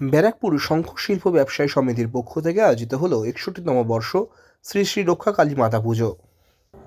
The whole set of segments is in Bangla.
ব্যারাকপুর শঙ্খ শিল্প ব্যবসায়ী সমিতির পক্ষ থেকে আয়োজিত হলো একষট্টিতম বর্ষ শ্রী শ্রী রক্ষা কালী মাতা পুজো।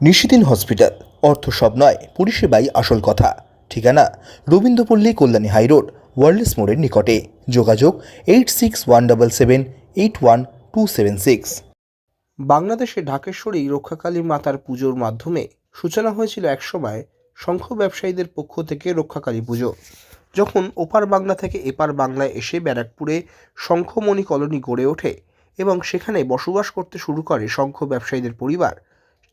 নিশিদিন হসপিটাল অর্থ সব নয় পরিষেবাই আসল কথা। ঠিকানা রবীন্দ্রপল্লী কল্যাণী হাইরোড ওয়ার্ল্ডস মোড়ের নিকটে। যোগাযোগ eight six one double seven eight one two seven six. বাংলাদেশে ঢাকেশ্বরী রক্ষাকালী মাতার পুজোর মাধ্যমে সূচনা হয়েছিল একসময় শঙ্খ ব্যবসায়ীদের পক্ষ থেকে রক্ষাকালী পুজো। যখন ওপার বাংলা থেকে এপার বাংলায় এসে ব্যারাকপুরে শঙ্খমণি কলোনি গড়ে ওঠে এবং সেখানে বসবাস করতে শুরু করে শঙ্খ ব্যবসায়ীদের পরিবার,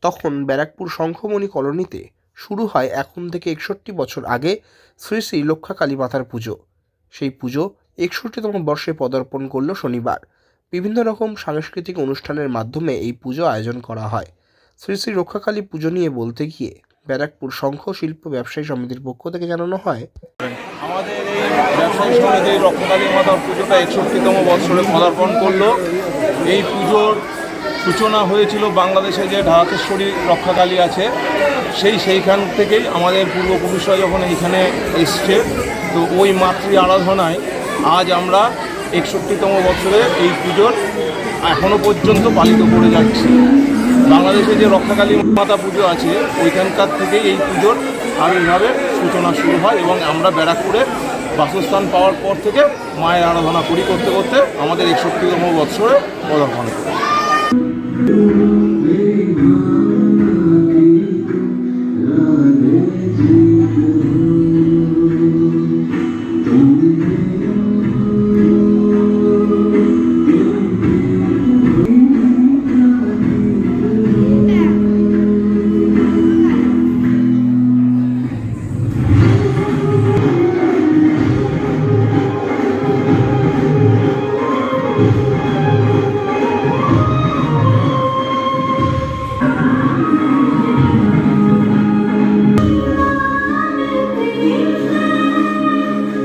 তখন ব্যারাকপুর শঙ্খমণি কলোনিতে শুরু হয় এখন থেকে একষট্টি বছর আগে শ্রী শ্রী লক্ষাকালী মাতার পুজো। সেই পুজো একষট্টিতম বর্ষে পদার্পণ করল শনিবার। বিভিন্ন রকম সাংস্কৃতিক অনুষ্ঠানের মাধ্যমে এই পুজো আয়োজন করা হয়। শ্রী শ্রী রক্ষাকালী পুজো নিয়ে বলতে গিয়ে ব্যারাকপুর শঙ্খ শিল্প ব্যবসায়ী সমিতির পক্ষ থেকে জানানো হয় আমাদের এই ব্যবসায়ী সমিতি রক্ষাকালী মাতার পুজোটা একষট্টিতম বৎসরে পদার্পণ করল, এই পুজোর সূচনা হয়েছিল বাংলাদেশে যে ঢাকেশ্বরী রক্ষাকালী আছে, সেই সেইখান থেকেই আমাদের পূর্বপুরুষরা যখন এইখানে এসছে, তো ওই মাতৃ আরাধনায় আজ আমরা একষট্টিতম বছরে এই পুজোর এখনও পর্যন্ত পালিত করে যাচ্ছি। বাংলাদেশে যে রক্ষাকালী মাতা পুজো আছে, ওইখানকার থেকেই এই পুজোর আবির্ভাবের সূচনা শুরু হয় এবং আমরা ব্যারাকপুরে বাসস্থান পাওয়ার পর থেকে মায়ের আরাধনা করি করতে করতে আমাদের একষট্টিতম বৎসরে পদার্পণ করি।